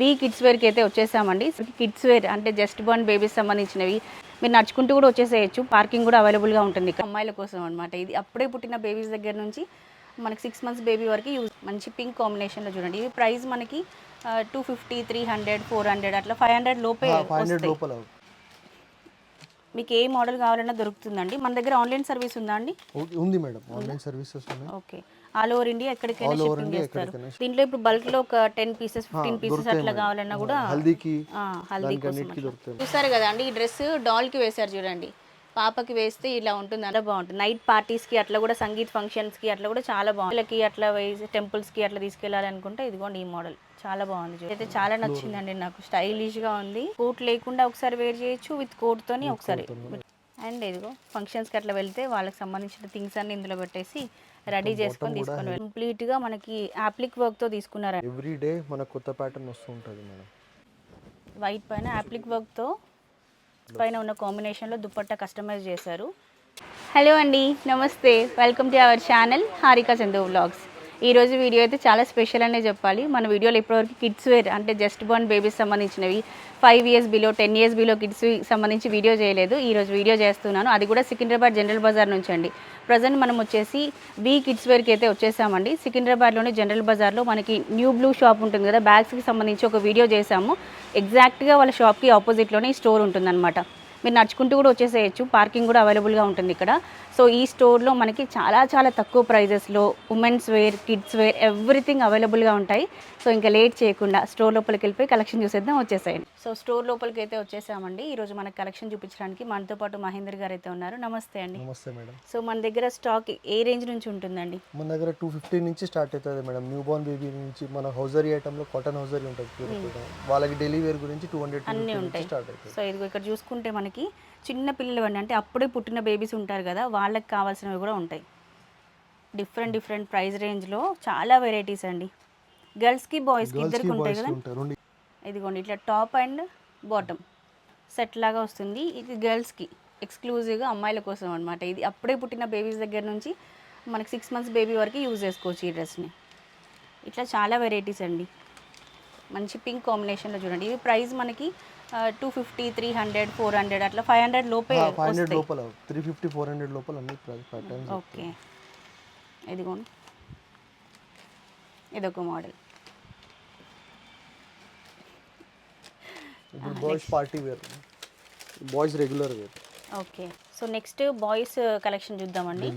వి kids వేర్కి అయితే వచ్చేసామండి. కిడ్స్ వేర్ అంటే జస్ట్ బర్న్ బేబీస్ సంబంధించినవి. మీరు నడుచుకుంటూ కూడా వచ్చేసేయచ్చు. పార్కింగ్ కూడా అవైలబుల్గా ఉంటుంది అమ్మాయిల కోసం అనమాట ఇది అప్పుడే పుట్టిన బేబీస్ దగ్గర నుంచి మనకి సిక్స్ మంత్స్ బేబీ వరకు యూజ్ మంచి పింక్ కాంబినేషన్లో చూడండి. ఇది ప్రైస్ మనకి two fifty three hundred four hundred అట్లా ఫైవ్ హండ్రెడ్ లోపే మీకు ఏ మోడల్ కావాలన్నా దొరుకుతుందండి. మన దగ్గర ఆన్లైన్ సర్వీస్ ఉందా అండి? ఉంది మేడం. ఆన్లైన్ సర్వీసెస్ ఉన్నాయి. ఓకే ఆల్ ఓవర్ ఇండియా ఎక్కడికైనా షిప్పింగ్ చేస్తారు. దీంట్లో ఇప్పుడు బల్క్లో ఒక టెన్ పీసెస్ ఫిఫ్టీన్ పీసెస్ అట్లా. కావాలన్నా కూడా హల్దీకి ఆ, హల్దీ కోసం చూసారు కదా అండి ఈ డ్రెస్ డాల్కి వేశారు చూడండి. పాపకి వేస్తే ఇలా ఉంటుంది అంటే బాగుంటుంది. నైట్ పార్టీస్కి అట్లా కూడా సంగీత్ ఫంక్షన్స్కి అట్లా కూడా చాలా బాగుంది అట్లా వేసి టెంపుల్స్కి అట్లా తీసుకెళ్ళాలి అనుకుంటే ఇదిగోండి ఈ మోడల్ చాలా బాగుంది చూడండి. అయితే చాలా నచ్చిందండి నాకు. స్టైలిష్గా ఉంది. కోట్ లేకుండా ఒకసారి వేర్ చేయొచ్చు విత్ కోట్ తోని ఒకసారి. అండ్ ఇదిగో ఫంక్షన్స్కి అట్లా వెళ్తే వాళ్ళకి సంబంధించిన థింగ్స్ అన్ని ఇందులో పెట్టేసి రెడీ చేసుకొని తీసుకొని వెళ్ళి కంప్లీట్గా మనకి యాప్లిక్ వర్క్తో తీసుకున్నారండి ఎవ్రీ డే మనకు కొత్త ప్యాటర్న్ వస్తూ ఉంటుంది మేడం. వైట్ పైన యాప్లిక్ వర్క్తో పైన ఉన్న కాంబినేషన్లో దుపట్టా కస్టమైజ్ చేశారు. హలో అండి నమస్తే. Welcome to our channel Harika Chandu vlogs. ఈరోజు వీడియో అయితే చాలా స్పెషల్ అనే చెప్పాలి. మన వీడియోలో ఇప్పటివరకు కిడ్స్ వేర్ అంటే జస్ట్ బర్న్ బేబీస్ సంబంధించినవి. Five years below ten years below kids సంబంధించి వీడియో చేయలేదు. ఈరోజు వీడియో చేస్తున్నాను. అది కూడా సికింద్రాబాద్ జనరల్ బజార్ నుంచి అండి. ప్రజెంట్ మనం వచ్చేసి వి కిడ్స్ వేర్కి అయితే వచ్చేసామండి. సికింద్రాబాద్లోని జనరల్ బజార్లో మనకి న్యూ బ్లూ షాప్ ఉంటుంది కదా బ్యాగ్స్కి సంబంధించి ఒక వీడియో చేసాము ఎగ్జాక్ట్గా వాళ్ళ షాప్కి ఆపోజిట్లోనే స్టోర్ ఉంటుందన్నమాట. మీరు నడుచుకుంటూ కూడా వచ్చేసేయచ్చు. పార్కింగ్ కూడా అవైలబుల్గా ఉంటుంది ఇక్కడ. సో ఈ స్టోర్లో మనకి చాలా చాలా తక్కువ ప్రైజెస్లో women's wear kids wear everything అవైలబుల్గా ఉంటాయి. సో ఇంకా లేట్ చేయకుండా స్టోర్ లోపలికి వెళ్ళిపోయి కలెక్షన్ చూసేద్దాం వచ్చేసేయండి. సో స్టోర్ లోపలికి అయితే వచ్చేసామండి. ఈరోజు మనకి కలెక్షన్ చూపించడానికి మనతో పాటు మహేందర్ గారు అయితే ఉన్నారు. నమస్తే అండి. నమస్తే మేడం. సో మన దగ్గర స్టాక్ ఏ రేంజ్ నుంచి ఉంటుందండి? మన దగ్గర టూ ఫిఫ్టీ నుంచి స్టార్ట్ అవుతుంది మేడం. న్యూ బోర్న్ బేబీ నుంచి మన హౌజరీ ఐటమ్లో కాటన్ హౌజరీ ఉంటుంది. వాళ్ళకి డైలీ వేర్ గురించి టూ హండ్రెడ్ అన్నీ ఉంటాయి. స్టార్ట్ అవుతుంది. సో ఇదిగో ఇక్కడ చూసుకుంటే మనకి చిన్న పిల్లలు అండి అంటే అప్పుడే పుట్టిన బేబీస్ ఉంటారు కదా వాళ్ళకి కావాల్సినవి కూడా ఉంటాయి. డిఫరెంట్ డిఫరెంట్ ప్రైస్ రేంజ్లో చాలా వెరైటీస్ అండి. గర్ల్స్కి బాయ్స్కి ఇద్దరికి ఉంటాయి కదా. ఇదిగోండి ఇట్లా టాప్ అండ్ బాటమ్. సెట్ లాగా వస్తుంది. ఇది గర్ల్స్కి ఎక్స్క్లూజివ్గా అమ్మాయిల కోసం అనమాట ఇది అప్పుడే పుట్టిన బేబీస్ దగ్గర నుంచి మనకి సిక్స్ మంత్స్ బేబీ వరకు యూజ్ చేసుకోవచ్చు ఈ డ్రెస్ని. ఇట్లా చాలా వెరైటీస్ అండి. మంచి పింక్ కాంబినేషన్లో చూడండి. ఇవి ప్రైస్ మనకి two fifty three hundred four hundred అట్లా ఫైవ్ హండ్రెడ్ లోపే ఫైవ్ హండ్రెడ్ లోపల త్రీ ఫిఫ్టీ ఫోర్ హండ్రెడ్ లోపల అన్ని ప్యాటర్న్స్ ఓకే. ఇదిగోండి. ఇదొక model. Boys party wear. Boys regular wear. Okay. So next boys collection చూద్దామండి.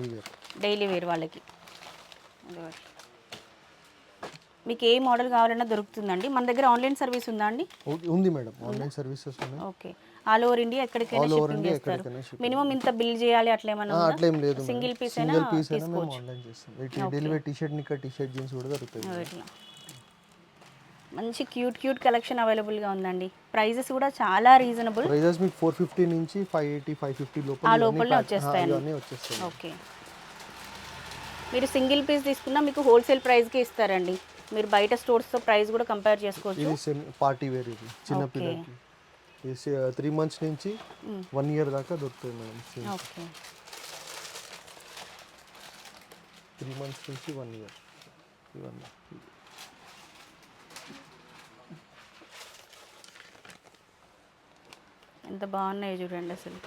Daily wear. వాళ్ళకి. మీకు ఏ మోడల్ కావాలన్నా దొరుకుతుందండి. మన దగ్గర ఆన్లైన్ సర్వీస్ ఉందా అండి? ఉంది మేడం. ఆన్లైన్ సర్వీసెస్ ఉన్నాయి. ఓకే. ఆల్ ఓవర్ ఇండియా ఎక్కడికైనా షిప్పింగ్ చేస్తారు. మినిమం ఇంత బిల్ చేయాలి అట్లా ఏమైనా ఆ, అట్లా ఏం లేదు సింగిల్ పీస్ అయినా సింగిల్ పీస్ అయినా మేము తీసుకోవచ్చు. ఆన్లైన్ చేస్తాం. డెలివరీ టీ షర్ట్ నిక్క టీ షర్ట్ జీన్స్ కూడా దొరుకుతాయి మంచి క్యూట్ క్యూట్ కలెక్షన్ అవైలబుల్గా ఉందండి. ప్రైజెస్ కూడా చాలా రీజనబుల్. ప్రైజెస్ మీకు ఫోర్ ఫిఫ్టీ నుంచి ఫైవ్ ఎయిటీ ఫైవ్ ఫిఫ్టీ లోపల ఆ లోపలనే వచ్చేస్తాయి అన్ని. వచ్చేస్తాయి ఓకే. మీరు సింగిల్ పీస్ తీసుకున్నా మీకు హోల్సేల్ ప్రైస్కి ఇస్తారండి. మీరు బయట స్టోర్స్తో ప్రైస్ కూడా కంపేర్ చేసుకోవచ్చు. ఇది సెమీ పార్టీ వేర్ ఇది చిన్న. పిల్లలకి. త్రీ మంత్స్ నుంచి వన్ ఇయర్ దాకా దొరుకుతాయి మేడం ఓకే త్రీ మంత్స్ నుంచి వన్ ఇయర్ ఇవన్నీ. ఎంత బాగున్నాయి చూడండి అసలు.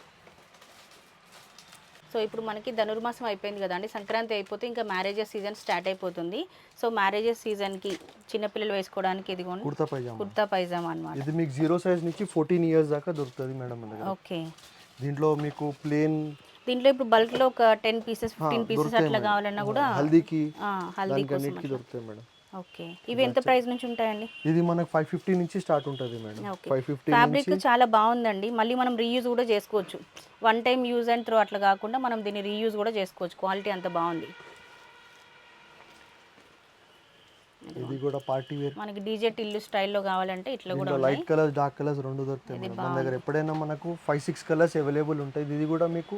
సో ఇప్పుడు మనకి ధనుర్మాసం అయిపోయింది కదండి సంక్రాంతి అయిపోతే ఇంకా మ్యారేజెస్ సీజన్ స్టార్ట్ అయిపోతుంది. సో మ్యారేజెస్ సీజన్కి చిన్నపిల్లలు వేసుకోవడానికి ఇదిగోండి కుర్తా పైజామా? కుర్తా పైజామా అనమాట ఇది మీకు జీరో సైజ్ నుంచి ఫోర్టీన్ ఇయర్స్ దాకా దొరుకుతుంది మేడం ఓకే. దీంట్లో మీకు ప్లేన్ దీంట్లో ఇప్పుడు బల్క్లో ఒక టెన్ పీసెస్ ఫిఫ్టీన్ పీసెస్ అట్లా. కావాలన్నా కూడా హల్దీకి ఆ, హల్దీ. దొరుకుతాయి మేడం. ఓకే. ఇవి ఎంత ప్రైస్ నుంచి ఉంటాయండి? ఇది మనకు ఫైవ్ ఫిఫ్టీ నుంచి స్టార్ట్ ఉంటుంది మేడం. ఫైవ్ ఫిఫ్టీ ఫ్యాబ్రిక్ చాలా బాగుందండి. మళ్ళీ మనం రీయూజ్ కూడా చేసుకోవచ్చు. One time use and throw అట్లా కాకుండా మనం దీన్ని రీయూజ్ కూడా చేసుకోవచ్చు. క్వాలిటీ అంత బాగుంది. ఇది కూడా పార్టీ వేర్ మనకి డీజే టిల్లు స్టైల్లో కావాలంటే ఇట్లా కూడా లైట్ కలర్స్ డార్క్ కలర్స్ రెండు దొరుకుతాయి మన దగ్గర ఎప్పుడైనా మనకు ఫైవ్ సిక్స్ కలర్స్ అవైలబుల్ ఉంటాయి. ఇది కూడా మీకు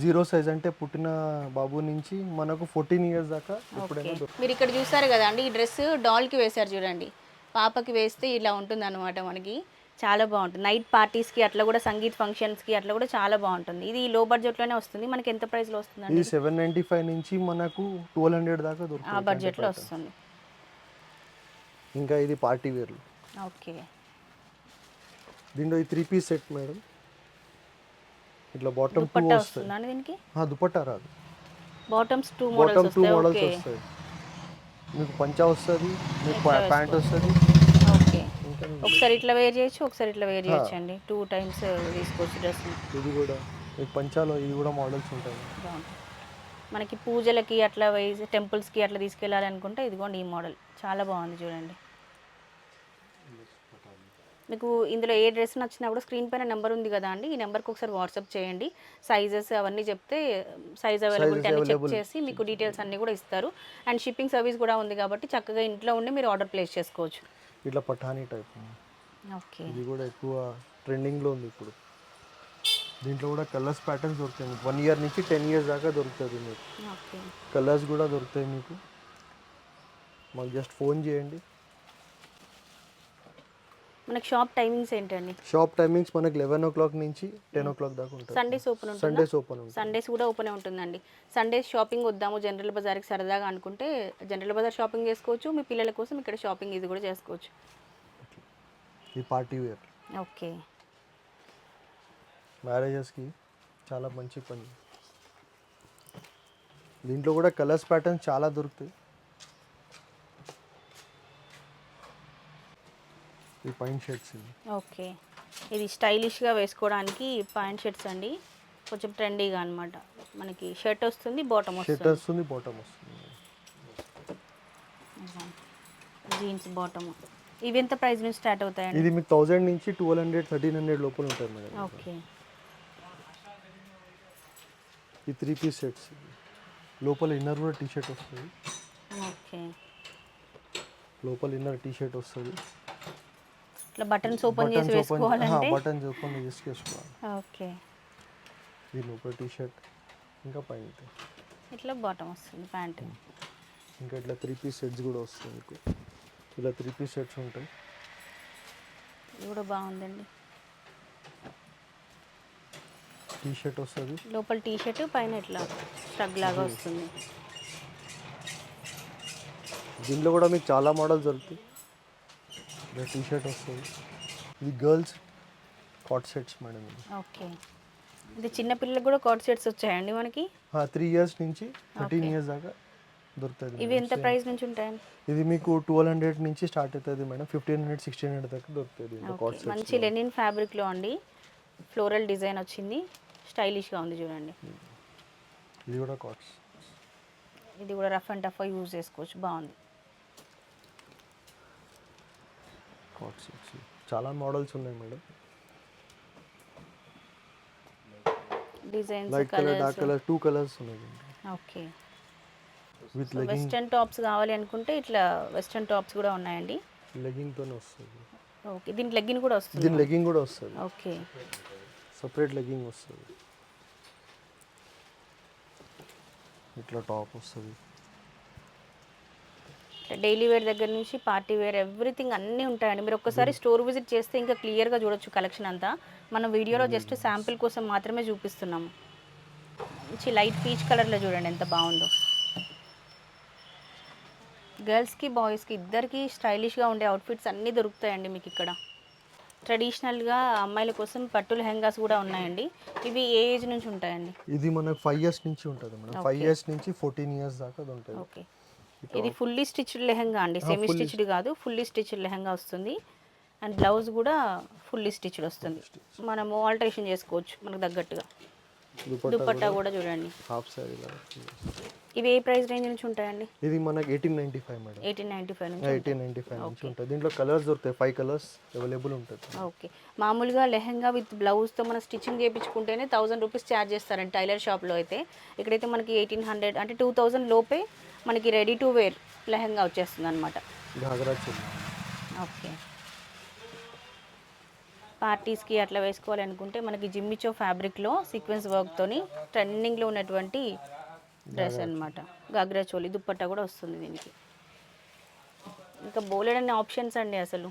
జీరో సైజ్ అంటే పుట్టిన బాబు నుంచి మనకు ఫోర్టీన్ ఇయర్స్ దాకా ఎప్పుడైనా మీరు ఇక్కడ చూసారు కదా అండి ఈ డ్రెస్ డాల్కి వేశారు చూడండి. పాపకి వేస్తే ఇలా ఉంటుంది అనమాట మనకి. చాలా బాగుంటుంది. నైట్ పార్టీస్కి అట్లా కూడా సంగీత్ ఫంక్షన్స్కి అట్లా కూడా చాలా బాగుంటుంది. ఇది లో బడ్జెట్లోనే వస్తుంది. మనకి ఎంత ప్రైస్లో వస్తుందండి? ఇది సెవెన్ నైంటీ ఫైవ్ నుంచి మనకు ట్వెల్వ్ హండ్రెడ్ దాకా ఆ దొరుకుతుంది బడ్జెట్లో వస్తుంది. ఇంకా ఇది పార్టీ వేర్ ఓకే. దీంట్లో ఈ త్రీ పీస్ సెట్ మేడం. ఇట్లా బాటమ్ టూ దుపట్టా వస్తాయి. వస్తుందా అండి దీనికి? ఆ, దుపట్టా రాదు. Bottoms two bottom models two వస్తాయి? మోడల్స్ ఓకే వస్తాయి. మీకు పంచా వస్తుంది మీకు ప్యాంట్ వస్తుంది. ఓకే ఇంకా ఒకసారి ఇట్లా వేర్ చేయొచ్చు ఒకసారి ఇట్లా వేర్ చేయొచ్చు అండి టూ టైమ్స్ తీసుకోవచ్చు డ్రెస్. ఇది కూడా మీకు పంచాలో ఇది కూడా మోడల్స్ ఉంటాయి. మనకి పూజలకి అట్లా వేసి టెంపుల్స్కి అట్లా తీసుకెళ్ళాలి అనుకుంటే ఇదిగోండి ఈ మోడల్ చాలా బాగుంది చూడండి. మీకు ఇందులో ఏ డ్రెస్ నచ్చినా కూడా స్క్రీన్ పైన నెంబర్ ఉంది కదా అండి ఈ నెంబర్కి ఒకసారి వాట్సాప్ చేయండి. సైజెస్ అవన్నీ చెప్తే సైజ్ అవైలబిలిటీ అన్ని చెక్ చేసి మీకు డీటెయిల్స్ అన్నీ కూడా ఇస్తారు. అండ్ షిప్పింగ్ సర్వీస్ కూడా ఉంది కాబట్టి చక్కగా ఇంట్లో ఉండి మీరు ఆర్డర్ ప్లేస్ చేసుకోవచ్చు. ఇట్లా పఠానీ టైప్ ఓకే ఇది కూడా ఎక్కువ ట్రెండింగ్లో ఉంది ఇప్పుడు. దీంట్లో కూడా కలర్స్ ప్యాటర్న్స్ దొరుకుతాయి మీకు. వన్ ఇయర్ నుంచి టెన్ ఇయర్స్ దాకా దొరుకుతుంది మీకు. ఓకే కలర్స్ కూడా దొరుకుతాయి మీకు. మాకు జస్ట్ ఫోన్ చేయండి. మనకి షాప్ టైమింగ్స్ ఏంటండి? షాప్ టైమింగ్స్ మనకి లెవెన్ ఓ క్లాక్ నుంచి టెన్ ఓ క్లాక్ దాకా ఉంటుంది. సండేస్ ఓపెన్ ఉంటుంది? సండేస్ ఓపెన్ ఉంటుంది. సండేస్ కూడా ఓపెన్ ఉంటుందండి. సండేస్ షాపింగ్ వద్దాము జనరల్ బజార్కి సరదాగా అనుకుంటే జనరల్ బజార్ షాపింగ్ చేసుకోవచ్చు. మీ పిల్లల కోసం ఇక్కడ షాపింగ్ ఇది కూడా చేసుకోవచ్చు. ఈ పార్టీ వేర్ ఓకే మ్యారేజెస్కి చాలా మంచి పని. దీంట్లో కూడా కలర్స్ ప్యాటర్న్స్ చాలా దొరుకుతాయి. ఈ పైన్ షర్ట్స్ ఓకే. ఇది స్టైలిష్గా వేసుకోవడానికి ప్యాంట్ షర్ట్స్ అండి. కొంచెం ట్రెండీగా అనమాట మనకి షర్ట్ వస్తుంది బాటమ్ షర్ట్ వస్తుంది వస్తుంది బాటమ్ వస్తుంది. Jeans bottom. ఇవి ఎంత ప్రైస్ నుంచి స్టార్ట్ అవుతాయండి? ఇది మీకు థౌజండ్ నుంచి ట్వెల్వ్ హండ్రెడ్ థర్టీన్ హండ్రెడ్ లోపల ఉంటుంది మేడం ఓకే. ఈ త్రీ పీస్ సెట్స్ లోపల ఇన్నర్ కూడా టీ షర్ట్ వస్తుంది. ఓకే. లోపల ఇన్నర్ టీ షర్ట్ వస్తుంది. ఇట్లా బటన్స్ ఓపెన్ చేసి వేసుకోవాలంటే? బటన్స్ ఓపెన్ చేసి వేసుకోవాలి. ఓకే. ఇది లోపల టీ షర్ట్ ఇంకా పైన ఇట్లా బాటమ్ వస్తుంది ప్యాంట్. ఇంకా ఇట్లా త్రీ పీస్ సెట్స్ కూడా వస్తాయి మీకు. ఇలా త్రీ పీస్ సెట్స్ ఉంటాయి. ఇది కూడా బాగుందండి. టీ షర్ట్ వస్తుంది. లోపల టీ షర్ట్ పైన ఇట్లా స్టగ్ లాగా వస్తుంది. దీంట్లో కూడా మీకు చాలా మోడల్స్ దొరుకుతాయి. ఇలా టీ షర్ట్ వస్తుంది. ఇది girls cord sets madam okay. ఇది చిన్న పిల్లలకు కూడా కాట్ సెట్స్ వచ్చాయండి మనకి? త్రీ ఇయర్స్ నుంచి థర్టీన్ ఇయర్స్ దాకా దొరుకుతుంది ఇవి ఎంత ప్రైస్ నుంచి ఉంటాయండి ఇది మీకు ట్వెల్వ్ హండ్రెడ్ నుంచి స్టార్ట్ అవుతుంది madam fifteen hundred sixteen hundred దాకా దొరుకుతుంది మంచి లెనిన్ ఫ్యాబ్రిక్లో అండి. ఫ్లోరల్ డిజైన్ వచ్చింది. స్టైలిష్గా ఉంది చూడండి. ఇది కూడా కాట్స్ ఇది కూడా రఫ్ అండ్ టఫ్ యూజ్ చేసుకోవచ్చు. బాగుంది. చాలా మోడల్స్ ఉన్నాయి madam. Designs light colour dark colour two colours ఉన్నాయి okay. With legging western tops కావాలి అనుకుంటే ఇట్లా వెస్టర్న్ టాప్స్ కూడా ఉన్నాయండి. లెగింగ్తోనే వస్తుంది. ఓకే. దీని లెగ్గిన్ కూడా వస్తుంది? దీని లెగింగ్ కూడా వస్తుంది. ఓకే. సపరేట్ లెగింగ్ వస్తుంది. ఇట్లా టాప్ వస్తుంది. డైలీ వేర్ దగ్గర నుంచి పార్టీ వేర్ ఎవ్రీథింగ్ అన్నీ ఉంటాయండి. మీరు ఒక్కసారి స్టోర్ విజిట్ చేస్తే ఇంకా క్లియర్గా చూడొచ్చు కలెక్షన్ అంతా. మనం వీడియోలో జస్ట్ శాంపిల్ కోసం మాత్రమే చూపిస్తున్నాము. మంచి లైట్ పీచ్ కలర్లో చూడండి ఎంత బాగుందో. గర్ల్స్కి బాయ్స్కి ఇద్దరికి స్టైలిష్గా ఉండే అవుట్ఫిట్స్ అన్నీ దొరుకుతాయండి మీకు ఇక్కడ. ట్రెడిషనల్గా అమ్మాయిల కోసం పట్టు లెహంగాస్ కూడా ఉన్నాయండి. ఇవి ఏ ఏజ్ నుంచి ఉంటాయండి? ఇది మనకు ఫైవ్ ఇయర్స్ నుంచి ఉంటుంది మేడం. ఫైవ్ ఇయర్స్ నుంచి ఫోర్టీన్ ఇయర్స్ దాకా ఉంటుంది. ఓకే ఇది ఫుల్లీ స్టిచ్డ్ లెహంగా అండి సెమీ స్టిచ్డ్ కాదు ఫుల్లీ స్టిచ్డ్ లెహంగా వస్తుంది. అండ్ బ్లౌజ్ కూడా ఫుల్లీ స్టిచ్డ్ వస్తుంది. మనము ఆల్టరేషన్ చేసుకోవచ్చు మనకు తగ్గట్టుగా. దుపట్టా దుపట్టా కూడా చూడండి. హాఫ్ సారీ. ఇవి ఏ ప్రైస్ రేంజ్ నుంచి ఉంటాయండి? ఇది మనకి eighteen ninety five madam. Eighteen ninety five నుంచి ఎయిటీన్ నైంటీ ఫైవ్ నుంచి ఉంటుంది దీంట్లో కలర్స్ దొరుకుతాయి. ఫైవ్ కలర్స్ అవైలబుల్ ఉంటుంది. ఓకే. మామూలుగా లెహంగా విత్ బ్లౌజ్తో మనం స్టిచ్చింగ్ చేయించుకుంటేనే థౌసండ్ రూపీస్ ఛార్జ్ చేస్తారండి టైలర్ షాప్లో అయితే. ఇక్కడైతే మనకి ఎయిటీన్ హండ్రెడ్ అంటే టూ థౌజండ్ లోపే మనకి రెడీ టు వేర్ లెహంగా వచ్చేస్తుంది అనమాట ఓకే. పార్టీస్కి అట్లా వేసుకోవాలి అనుకుంటే మనకి జిమ్మిచో ఫ్యాబ్రిక్లో సీక్వెన్స్ వర్క్తోని ట్రెండింగ్లో ఉన్నటువంటి డ్రెస్ అన్నమాట. గాగ్రా చోలి దుప్పట్టా కూడా వస్తుంది దీనికి. ఇంకా బోలెడన్ని ఆప్షన్స్ అండి అసలు.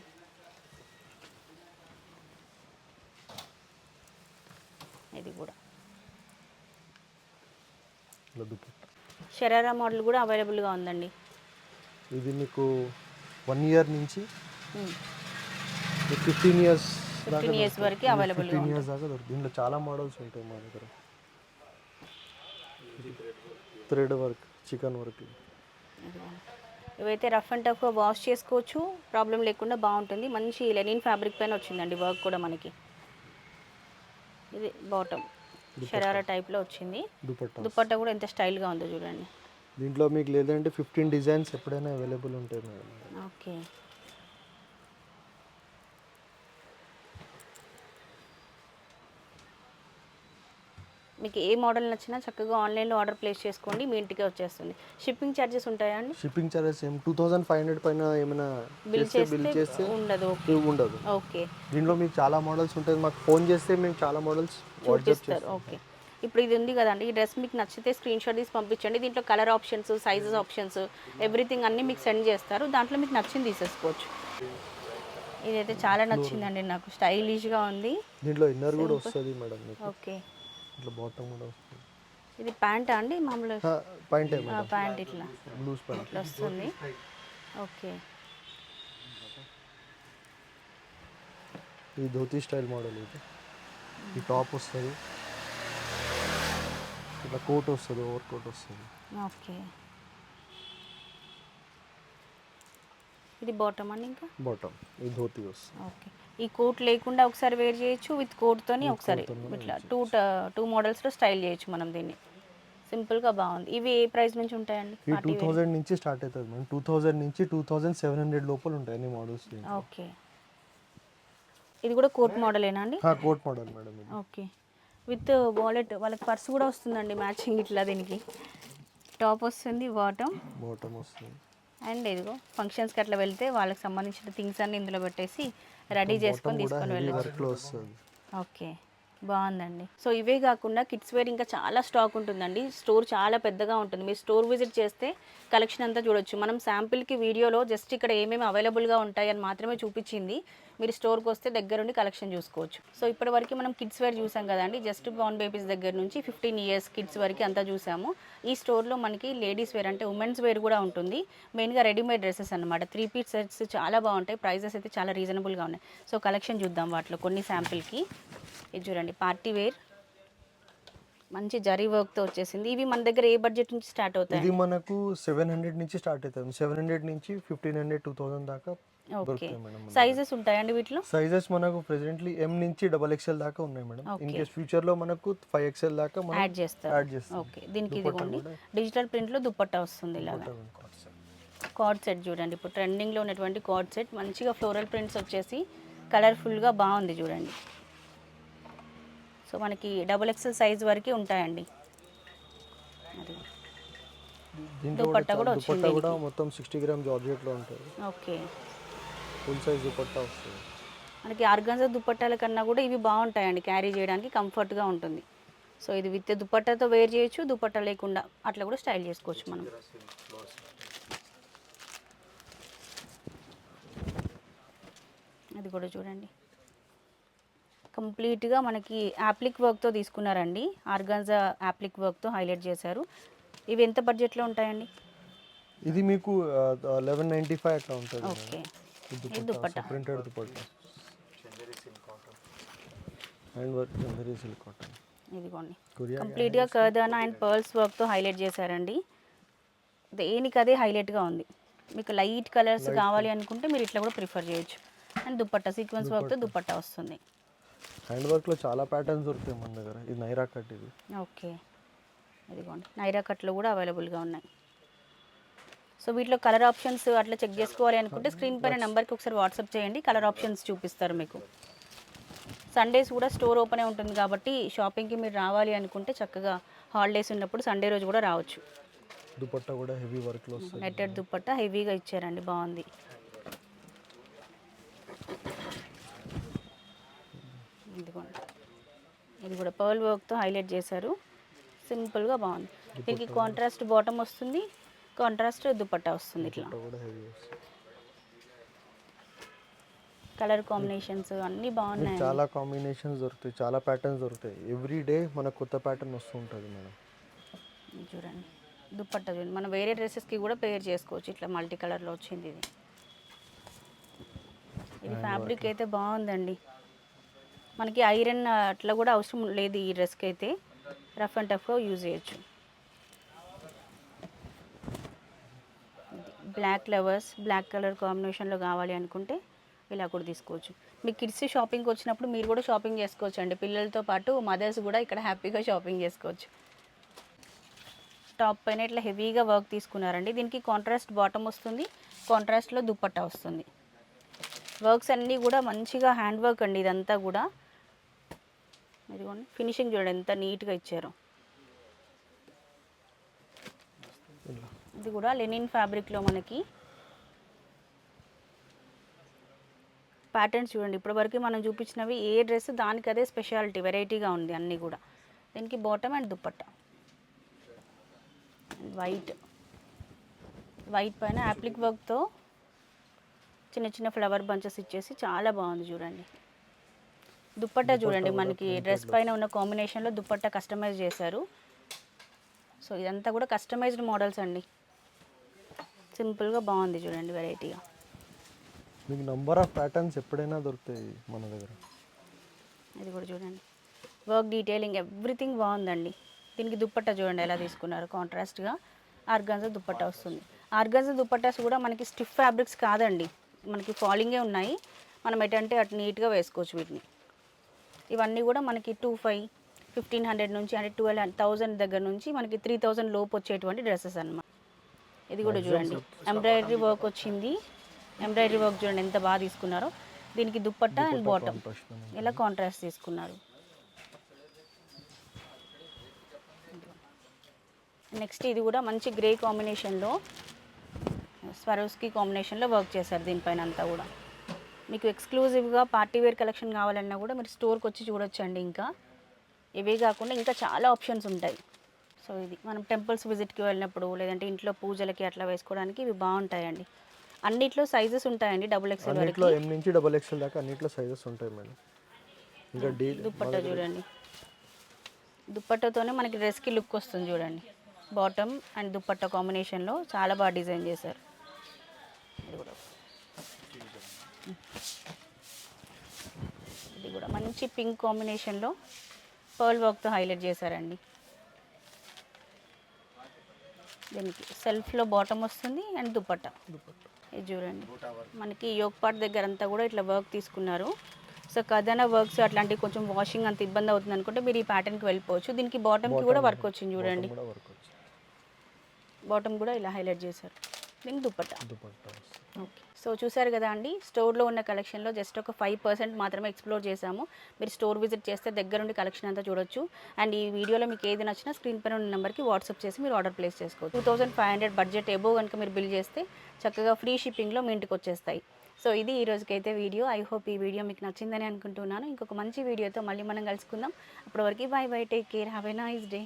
ఇది కూడా. షరారా మోడల్ కూడా అవైలబుల్గా ఉందండి. ఇది మీకు వన్ ఇయర్ నుంచి. ఫిఫ్టీన్ ఇయర్స్ ఫిఫ్టీన్ ఇయర్స్ వరకు అవైలబుల్గా ఫిఫ్టీన్ ఇయర్స్ దాకా దొరుకుతుంది దీంట్లో చాలా మోడల్స్ ఉంటాయి మా దగ్గర. Thread work chikan work. ఇవైతే రఫ్ అండ్ టఫ్గా వాష్ చేసుకోవచ్చు. ప్రాబ్లం లేకుండా బాగుంటుంది. మంచి లెనిన్ ఫ్యాబ్రిక్ పైన వచ్చిందండి వర్క్ కూడా మనకి. ఇది బాటమ్ షరారా టైప్లో వచ్చింది. దుపట్టా. దుపట్టా కూడా ఎంత స్టైల్గా ఉందో చూడండి. దీంట్లో మీకు లేదంటే ఫిఫ్టీన్ డిజైన్స్ ఎప్పుడైనా అవైలబుల్ ఉంటాయి మేడం. ఓకే. మీకు ఏ మోడల్ నచ్చినా చక్కగా ఆన్లైన్లో ఆర్డర్ ప్లేస్ చేసుకోండి మీ ఇంటికే వచ్చేస్తుంది. షిప్పింగ్ ఛార్జెస్ ఉంటాయా అండి? షిప్పింగ్ చార్జెస్ ఏం? టూ థౌసండ్ ఫైవ్ హండ్రెడ్ పైన ఏమైనా బిల్ చేస్తే ఉండదు ఉండదు. ఓకే దీంట్లో మీకు చాలా మోడల్స్ ఉంటాయి. మాకు ఫోన్ చేస్తే మేము చాలా మోడల్స్ చూపిస్తారు ఓకే ఇప్పుడు ఇది ఉంది కదండి. ఈ డ్రెస్ మీకు నచ్చితే స్క్రీన్ షాట్ తీసి పంపించండి. దీంట్లో colour options sizes options everything అన్నీ మీకు సెండ్ చేస్తారు. దాంట్లో మీకు నచ్చింది తీసేసుకోవచ్చు. ఇదైతే చాలా నచ్చిందండి నాకు. స్టైలిష్గా ఉంది. దీంట్లో ఇన్నర్ కూడా వస్తుంది మేడం ఓకే ఇట్లా బాటమ్ కూడా వస్తుంది. ఇది ప్యాంటా అండి? మామూలు పాయింట్ ప్యాంట్ ఇట్లా. Loose pant. ఇట్లా వస్తుంది. ఓకే. ఇది ధోతి స్టైల్ మోడల్ ఇది. ఈ టాప్ వస్తుంది. ఇట్లా కోట్ వస్తుంది ఓవర్ కోట్ వస్తుంది. ఓకే. ఇది బాటమ్ అండి ఇంకా? బాటమ్ ఈ ధోతి వస్తుంది. ఓకే. ఈ కోట్ లేకుండా ఒకసారి వేర్ చేయొచ్చు విత్ కోట్తోని ఒకసారి ఇట్లా టూ టూ మోడల్స్లో స్టైల్ చేయొచ్చు మనం దీన్ని. సింపుల్గా బాగుంది. ఇవి ఏ ప్రైస్ నుంచి ఉంటాయండి? ఈ టూ థౌజండ్ నుంచి స్టార్ట్ అవుతుంది మేడం. టూ థౌజండ్ నుంచి టూ థౌజండ్ సెవెన్ హండ్రెడ్ లోపల ఉంటాయి అన్ని మోడల్స్ ఓకే. ఇది కూడా కోట్ మోడలేనా అండి? Coat model madam okay. With wallet వాళ్ళకి పర్స్ కూడా వస్తుందండి మ్యాచింగ్ ఇట్లా దీనికి. టాప్ వస్తుంది బాటమ్. బాటమ్ వస్తుంది. అండ్ ఇదిగో ఫంక్షన్స్కి అట్లా వెళ్తే వాళ్ళకి సంబంధించిన థింగ్స్ అన్ని ఇందులో పెట్టేసి రెడీ చేసుకొని తీసుకొని వెళ్ళచ్చు. ఓకే. బాగుందండి. సో ఇవే కాకుండా కిడ్స్ వేర్ ఇంకా చాలా స్టాక్ ఉంటుందండి. స్టోర్ చాలా పెద్దగా ఉంటుంది. మీరు స్టోర్ విజిట్ చేస్తే కలెక్షన్ అంతా చూడొచ్చు. మనం శాంపిల్కి వీడియోలో జస్ట్ ఇక్కడ ఏమేమి అవైలబుల్గా ఉంటాయని మాత్రమే చూపించింది. మీరు స్టోర్కి వస్తే దగ్గరుండి కలెక్షన్ చూసుకోవచ్చు. సో ఇప్పటి వరకు మనం కిడ్స్ వేర్ చూసాం కదండి. జస్ట్ బాన్ బేబీస్ దగ్గర నుంచి ఫిఫ్టీన్ ఇయర్స్ కిడ్స్ వరకు అంతా చూసాము. ఈ స్టోర్లో మనకి లేడీస్ వేర్ అంటే ఉమెన్స్ వేర్ కూడా ఉంటుంది. మెయిన్గా రెడీమేడ్ డ్రెస్సెస్ అనమాట త్రీ పీస్ సెట్స్ చాలా బాగుంటాయి. ప్రైజెస్ అయితే చాలా రీజనబుల్గా ఉన్నాయి. సో కలెక్షన్ చూద్దాం వాటిలో కొన్ని శాంపిల్కి. ఇది చూడండి పార్టీ వేర్. మంచి జరీ వర్క్తో వచ్చేసింది. ఇవి మన దగ్గర ఏ బడ్జెట్ నుంచి స్టార్ట్ అవుతాయి? ఇది మనకు సెవెన్ హండ్రెడ్ నుంచి స్టార్ట్ అవుతుంది సెవెన్ హండ్రెడ్ నుంచి ఫిఫ్టీన్ హండ్రెడ్ టూ థౌసండ్ దాకా ఓకే. సైజెస్ ఉంటాయండి వీటిలో? సైజెస్ మనకు ప్రెసెంట్లీ ఎం నుంచి డబల్ ఎక్స్ఎల్ దాకా ఉన్నాయి మేడం. ఇన్ కేస్ ఫ్యూచర్లో మనకు ఫైవ్ ఎక్స్ఎల్ దాకా మనం యాడ్ చేస్తారు. యాడ్ చేస్తాం. ఓకే. దీనికి ఇదిగోండి. డిజిటల్ ప్రింట్లో దుపట్టా వస్తుంది ఇలాగా. కార్డ్ సెట్ చూడండి. ఇప్పుడు ట్రెండింగ్లో ఉన్నటువంటి కార్డ్ సెట్ మంచిగా ఫ్లోరల్ ప్రింట్స్ వచ్చేసి కలర్ఫుల్గా బాగుంది చూడండి. సో మనకి డబుల్ ఎక్సెల్ సైజ్ వరకు ఉంటాయండి. అది దుపట్టా కూడా దుపట్టా కూడా మొత్తం సిక్స్టీ గ్రామ్ జార్జెట్లో ఉంటుంది ఓకే. ఫుల్ సైజ్ దుపట్టా వస్తుంది. మనకి ఆర్గాన్జా దుపట్టాల కన్నా కూడా ఇవి బాగుంటాయండి క్యారీ చేయడానికి కంఫర్ట్గా ఉంటుంది. సో ఇది విత్ దుపట్టాతో వేర్ చేయొచ్చు దుపట్టా లేకుండా అట్లా కూడా స్టైల్ చేసుకోవచ్చు మనం. అది కూడా చూడండి. కంప్లీట్గా మనకి యాప్లిక్ వర్క్తో తీసుకున్నారండి. ఆర్గాన్జా యాప్లిక్ వర్క్తో హైలైట్ చేశారు. ఇవి ఎంత బడ్జెట్లో ఉంటాయండి? ఇది మీకు లెవెన్ నైంటీ ఫైవ్ అట్లా ఉంటుంది okay. Dupatta printed dupatta. Hand work Chanderi silk cotton. ఇదిగోండి. కంప్లీట్గా కర్దానా అండ్ పర్ల్స్ వర్క్తో హైలైట్ చేశారండి. దేనికి అదే హైలైట్గా ఉంది. మీకు లైట్ కలర్స్ కావాలి అనుకుంటే మీరు ఇట్లా కూడా ప్రిఫర్ చేయొచ్చు. అండ్ దుపట్టా సీక్వెన్స్ వర్క్తో దుపట్టా వస్తుంది. హ్యాండ్ వర్క్లో చాలా ప్యాటర్న్స్ దొరుకుతాయి మన దగ్గర. ఇది నైరా కట్ ఇది. ఓకే. ఇదిగోండి. నైరా కట్లు కూడా అవైలబుల్గా ఉన్నాయి. సో వీటిలో కలర్ ఆప్షన్స్ అట్లా చెక్ చేసుకోవాలి అనుకుంటే స్క్రీన్ పైన నెంబర్కి ఒకసారి వాట్సాప్ చేయండి. కలర్ ఆప్షన్స్ చూపిస్తారు మీకు. సండేస్ కూడా స్టోర్ ఓపెనే ఉంటుంది కాబట్టి షాపింగ్కి మీరు రావాలి అనుకుంటే చక్కగా హాలిడేస్ ఉన్నప్పుడు సండే రోజు కూడా రావచ్చు. దుపట్టా కూడా హెవీ వర్క్లో వస్తుంది. నెట్టెడ్ దుప్పట్టా హెవీగా ఇచ్చారండి. బాగుంది. ఇదిగోండి. ఇది కూడా పర్ల్ వర్క్తో హైలైట్ చేశారు. సింపుల్గా బాగుంది. దీనికి కాంట్రాస్ట్ బాటమ్ వస్తుంది. కాంట్రాస్ట్ దుపట్టా వస్తుంది ఇట్లా. కలర్ కాంబినేషన్స్ అన్నీ బాగున్నాయి చాలా కాంబినేషన్స్ దొరుకుతాయి. చాలా ప్యాటర్న్స్ దొరుకుతాయి. ఎవ్రీ డే మనకు కొత్త ప్యాటర్న్ వస్తూ ఉంటుంది మేడం. చూడండి. దుపట్టా చూడండి. మనం వేరే డ్రెస్సెస్కి కూడా పేర్ చేసుకోవచ్చు. ఇట్లా మల్టీ కలర్లో వచ్చింది ఇది. ఇది ఫ్యాబ్రిక్ అయితే బాగుందండి. మనకి ఐరన్ అట్లా కూడా అవసరం లేదు ఈ డ్రెస్కి అయితే. రఫ్ అండ్ టఫ్గా యూజ్ చేయొచ్చు. బ్లాక్ లవర్స్ బ్లాక్ కలర్ కాంబినేషన్లో కావాలి అనుకుంటే ఇలా కూడా తీసుకోవచ్చు. మీ కిడ్స్ షాపింగ్కి వచ్చినప్పుడు మీరు కూడా షాపింగ్ చేసుకోవచ్చు అండి పిల్లలతో పాటు మదర్స్ కూడా ఇక్కడ హ్యాపీగా షాపింగ్ చేసుకోవచ్చు. టాప్ పైన ఇట్లా హెవీగా వర్క్ తీసుకున్నారండి. దీనికి కాంట్రాస్ట్ బాటమ్ వస్తుంది కాంట్రాస్ట్లో దుప్పట్టా వస్తుంది. వర్క్స్ అన్నీ కూడా మంచిగా హ్యాండ్ వర్క్ అండి ఇదంతా కూడా. ఇదిగోండి. ఫినిషింగ్ చూడండి ఎంత నీట్గా ఇచ్చారు. ఇది కూడా లెనిన్ ఫ్యాబ్రిక్లో మనకి. ప్యాటర్న్స్ చూడండి ఇప్పటివరకు మనం చూపించినవి ఏ డ్రెస్ దానికి అదే స్పెషాలిటీ వెరైటీగా ఉంది అన్నీ కూడా. దీనికి bottom and dupatta. White white పైన యాప్లిక్ వర్క్తో చిన్న చిన్న ఫ్లవర్ బంచెస్ ఇచ్చేసి చాలా బాగుంది చూడండి. దుప్పట్టా చూడండి మనకి డ్రెస్ పైన ఉన్న కాంబినేషన్లో దుప్పట్టా కస్టమైజ్ చేశారు. సో ఇదంతా కూడా కస్టమైజ్డ్ మోడల్స్ అండి. సింపుల్గా బాగుంది చూడండి వెరైటీగా. మీకు నంబర్ ఆఫ్ ప్యాటర్న్స్ ఎప్పుడైనా దొరుకుతాయి మన దగ్గర? ఇది కూడా చూడండి. వర్క్ డీటెయిలింగ్ ఎవ్రీథింగ్ బాగుందండి. దీనికి దుప్పట్టా చూడండి ఎలా తీసుకున్నారు. కాంట్రాస్ట్గా ఆర్గాన్జా దుప్పట్టా వస్తుంది. ఆర్గాన్జా దుప్పట్టాస్ కూడా మనకి స్టిఫ్ ఫ్యాబ్రిక్స్ కాదండి. మనకి ఫాలింగే ఉన్నాయి. మనం ఎటంటే అటు నీట్గా వేసుకోవచ్చు వీటిని. ఇవన్నీ కూడా మనకి టూ ఫైవ్ ఫిఫ్టీన్ హండ్రెడ్ నుంచి అంటే ట్వెల్వ్ థౌజండ్ దగ్గర నుంచి మనకి త్రీ థౌజండ్ లోపు వచ్చేటువంటి డ్రెస్సెస్ అన్నమాట. ఇది కూడా చూడండి. ఎంబ్రాయిడరీ వర్క్ వచ్చింది. ఎంబ్రాయిడరీ వర్క్ చూడండి ఎంత బాగా తీసుకున్నారో. దీనికి దుప్పట్టా అండ్ బాటమ్ ఎలా కాంట్రాస్ట్ తీసుకున్నారు? నెక్స్ట్ ఇది కూడా మంచి గ్రే కాంబినేషన్లో స్వరోస్కి కాంబినేషన్లో వర్క్ చేశారు దీనిపైన అంతా కూడా. మీకు ఎక్స్క్లూజివ్గా పార్టీ వేర్ కలెక్షన్ కావాలన్నా కూడా మీరు స్టోర్కి వచ్చి చూడొచ్చండి ఇంకా. ఇవే కాకుండా ఇంకా చాలా ఆప్షన్స్ ఉంటాయి. సో ఇది మనం టెంపుల్స్ విజిట్కి వెళ్ళినప్పుడు లేదంటే ఇంట్లో పూజలకి అట్లా వేసుకోవడానికి ఇవి బాగుంటాయండి. అన్నిట్లో సైజెస్ ఉంటాయండి డబుల్ ఎక్స్ఎల్ వరకు. ఎం నుంచి డబల్ ఎక్స్ఎల్ దాకా అన్నిట్లో సైజెస్ ఉంటాయి మేడం. ఇంకా డీ దుప్పట్టా చూడండి. దుప్పట్టతోనే మనకి డ్రెస్కి లుక్ వస్తుంది చూడండి. బాటమ్ అండ్ దుప్పట్టా కాంబినేషన్లో చాలా బాగా డిజైన్ చేశారు ఇది కూడా ఇది కూడా. మంచి పింక్ కాంబినేషన్లో పర్ల్ వర్క్తో హైలైట్ చేశారండి. దీనికి సెల్ఫ్లో బాటమ్ వస్తుంది అండ్ దుప్పట్టా ఇది చూడండి. మనకి యోగ్ పార్ట్ దగ్గర అంతా కూడా ఇట్లా వర్క్ తీసుకున్నారు. సో కదన వర్క్స్ అట్లాంటివి కొంచెం వాషింగ్ అంత ఇబ్బంది అవుతుంది అనుకుంటే మీరు ఈ ప్యాటర్న్కి వెళ్ళిపోవచ్చు. దీనికి బాటమ్కి కూడా వర్క్ వచ్చింది చూడండి. బాటమ్ కూడా ఇలా హైలైట్ చేశారు. దీనికి దుప్పట్టా వస్తుంది. ఓకే. సో చూసారు కదా అండి స్టోర్లో ఉన్న కలెక్షన్లో జస్ట్ ఒక ఫైవ్ పర్సెంట్ మాత్రమే ఎక్స్ప్లోర్ చేశాము. మీరు స్టోర్ విజిట్ చేస్తే దగ్గరుండి కలెక్షన్ అంతా చూడొచ్చు. అండ్ ఈ వీడియోలో మీకు ఏది నచ్చినా స్క్రీన్ పైన ఉన్న నెంబర్కి వాట్సాప్ చేసి మీరు ఆర్డర్ ప్లేస్ చేసుకోవచ్చు. Two thousand five hundred budget above కనుక మీరు బిల్ చేస్తే చక్కగా ఫ్రీ షిప్పింగ్లో మీ ఇంటికి వచ్చేస్తాయి. సో ఇది ఈ రోజుకైతే వీడియో. ఐ హోప్ ఈ వీడియో మీకు నచ్చిందని అనుకుంటున్నాను. ఇంకొక మంచి వీడియోతో మళ్ళీ మనం కలుసుకుందాం. అప్పటివరకు bye bye take care. Have a nice day.